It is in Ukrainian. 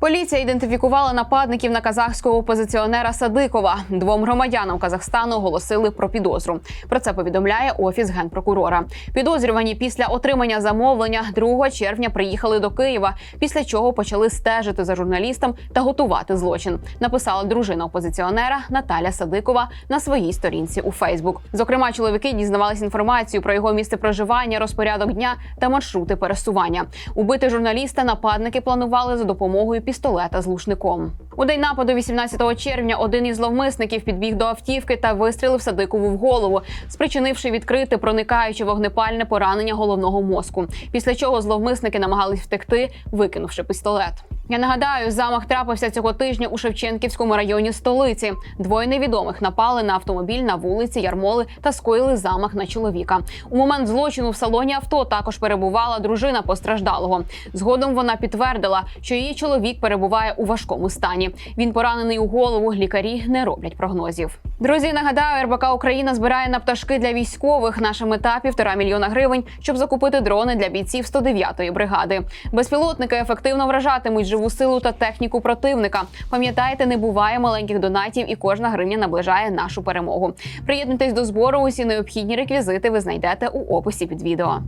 Поліція ідентифікувала нападників на казахського опозиціонера Садикова. Двом громадянам Казахстану оголосили про підозру. Про це повідомляє офіс генпрокурора. Підозрювані після отримання замовлення 2 червня приїхали до Києва, після чого почали стежити за журналістом та готувати злочин. Написала дружина опозиціонера Наталя Садикова на своїй сторінці у Фейсбук. Зокрема, чоловіки дізнавались інформацію про його місце проживання, розпорядок дня та маршрути пересування. Убити журналіста нападники планували за допомогою пістолета з лушником. У день нападу, 18 червня, один із зловмисників підбіг до автівки та вистрілив Садикову в голову, спричинивши відкрите проникаюче вогнепальне поранення головного мозку. Після чого зловмисники намагались втекти, викинувши пістолет. Я нагадаю, замах трапився цього тижня у Шевченківському районі столиці. Двоє невідомих напали на автомобіль на вулиці Ярмоли та скоїли замах на чоловіка. У момент злочину в салоні авто також перебувала дружина постраждалого. Згодом вона підтвердила, що її чоловік перебуває у важкому стані. Він поранений у голову. Лікарі не роблять прогнозів. Друзі, нагадаю, РБК Україна збирає на пташки для військових. Наша мета півтора мільйона гривень, щоб закупити дрони для бійців 109-ї бригади. Безпілотники ефективно вражатимуть живу силу та техніку противника. Пам'ятайте, не буває маленьких донатів, і кожна гривня наближає нашу перемогу. Приєднуйтесь до збору. Усі необхідні реквізити ви знайдете у описі під відео.